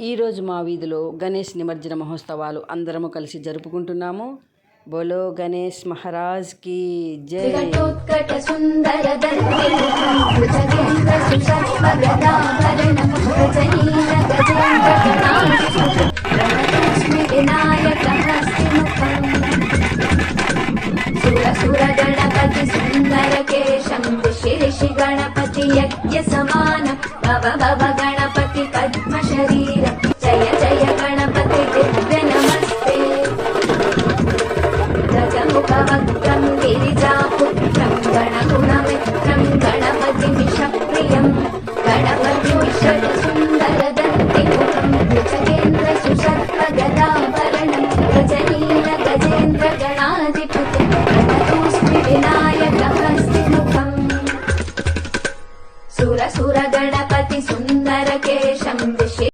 ఈరోజు మా వీధిలో గణేష్ నిమజ్జన మహోత్సవాలు అందరము కలిసి జరుపుకుంటున్నాము బోలో గణేష్ మహారాజ్కి జై సుందర గణపతి సుందర కేశం గణపతి యజ్ఞ సమాన భవ భవ గణపతి పద్మ శరీర वक्त्रं गणपतिमिषप्रियं गणपतिमिषरसुन्दरदन्तिमुखं गजेन्द्रसुसर्पगदाभरणं गजनीन गजेन्द्रगणाधिपति गणतोऽस्मि विनायकहस्तिमुखम् सुरसुरगणपति सुन्दरकेश